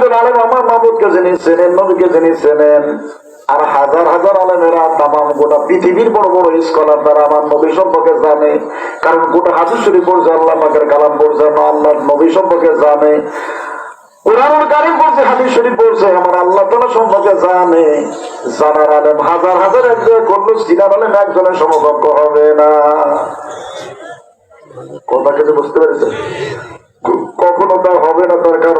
একজন আলেম আমার মাহবুদকে যিনি চেনেন, নবীকে যিনি আর হাজার হাজার আলেমেরা তামাম গোটা পৃথিবীর বড় বড় স্কলার তারা আমার নবী সম্পর্কে জানে। কারণ গোটা হাসির শরীফ পড়ছে আল্লাহ কালাম পড়ছে আল্লাহ নবী সম্পর্কে জানে। আমার আল্লাহ সম্পর্কে জানে। জানার আলেম হাজার হাজার একজন করল একজনের হবে না। বুঝতে কখনো তা হবে না তার কারণ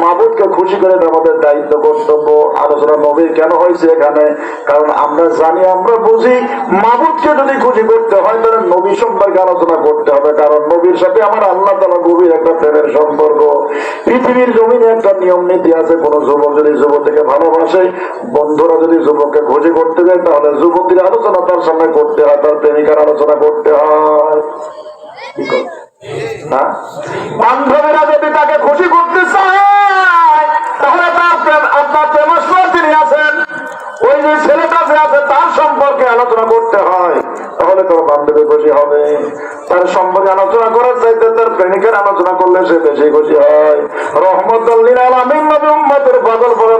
মাবুদকে খুশি করে আমাদের দায়িত্ব কর্তব্য আলোচনা নবীর কেন হয়েছে এখানে কারণ আমরা জানি, আমরা বুঝি মাবুদকে যদি খুশি করতে হয়, তাহলে নবী সম্পর্কে আলোচনা করতে হবে কারণ নবীর সাথে আমার আল্লাহ তালা গভীর একটা প্রেমের সম্পর্ক পৃথিবীর জমিনে একটা নিয়ম নীতি আছে, কোন যুবক যদি যুবতীকে ভালোবাসে, বন্ধুরা যদি যুবককে খুশি করতে যায় তাহলে যুবতীর আলোচনা তার সামনে করতে হয়, তার প্রেমিকার আলোচনা করতে হয়? হ্যাঁ? বান্ধবীরা যদি তাকে খুশি করতে চায় ছেলেটা কাছে আছে, তার সম্পর্কে আলোচনা করতে হয়। তাহলে তোর বান্ধবী খুশি হবে। তার সম্পর্কে আলোচনা করার চাইতে তার সে বেশি খুশি হয়।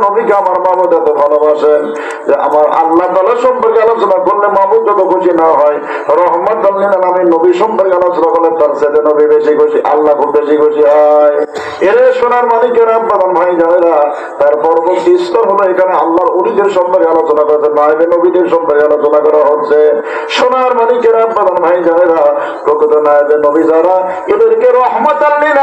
নবীকে আমার মামুদ এত ভালোবাসেন যে আমার আল্লাহ তালা সম্পর্কে আলোচনা করলে মামুদ যত খুশি না হয়। নবী সম্পর্কে আলোচনা করলে তার সাথে নবী বেশি খুশি, আল্লাহ খুব বেশি খুশি হয়। ভাই তার পরবর্তী স্তর হলো এখানে আল্লাহর সম্পর্কে আলোচনা করেছে নাইবে নবীদের সম্পর্কে আলোচনা করা হচ্ছে। সোনার মালিকের আব্বাদান ভাই জানেরা প্রকৃত নবী যারা, এদেরকে রহমত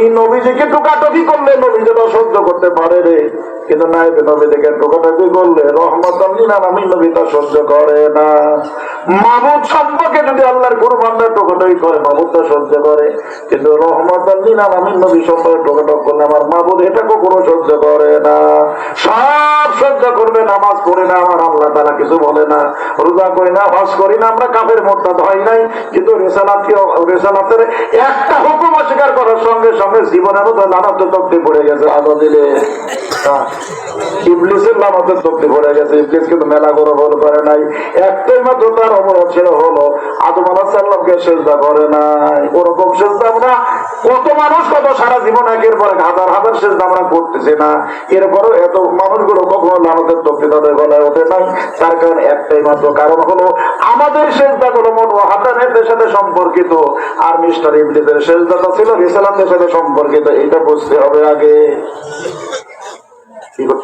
এই নবীজিকে টোকাটকি করলে, নবী যেন সহ্য করতে পারে রে। কিন্তু নাইবে নবী দেখে টোকাটকি করলে রহমত আমি নবী তা সহ্য করে না। মাবুদ সম্পর্কে যদি আল্লাহর কুরবানরা টোকাটকি করে মাবুদ তা সহ্য করে। কিন্তু রহমত আমি নবী সম্পর্কে টোকাটক করলে, আমার মাবুদ এটা কোনো সহ্য করে না। নামাজ পড়ে না, আমার আল্লাহ তারা কিছু বলে না। রোজা করি না, হজ করি না, আমরা কাপের মোট্টা হয় নাই। কিন্তু রেসালাতকে, রেসালাতের একটা হুকুম অস্বীকার করার সঙ্গে সঙ্গে জীবনের মতো নানা তত্ত্বে পড়ে গেছে আলো দিলে। হ্যাঁ। ইবলিসের তক্তি পড়ে গেছে। ইবলিস কিন্তু মেলা করে করে নাই। একটাই মাত্র তার অপরাধ হলো আদম করে নাই। ওরকম আমরা কত মানুষ কত সারা জীবন একের পর হাজার হাজার আমরা করতেছি না। এরপরও এত মানুষগুলো কখনো তক্তি তাদের গলায় ওঠে নাই। তার কারণ একটাই মাত্র কারণ হলো আমাদের সেজদা গুলো মন হাতানের সাথে সম্পর্কিত। আর মিস্টার ইবলিসের সেজদাটা ছিল রিসালামদের সাথে সম্পর্কিত। এটা বুঝতে হবে আগে।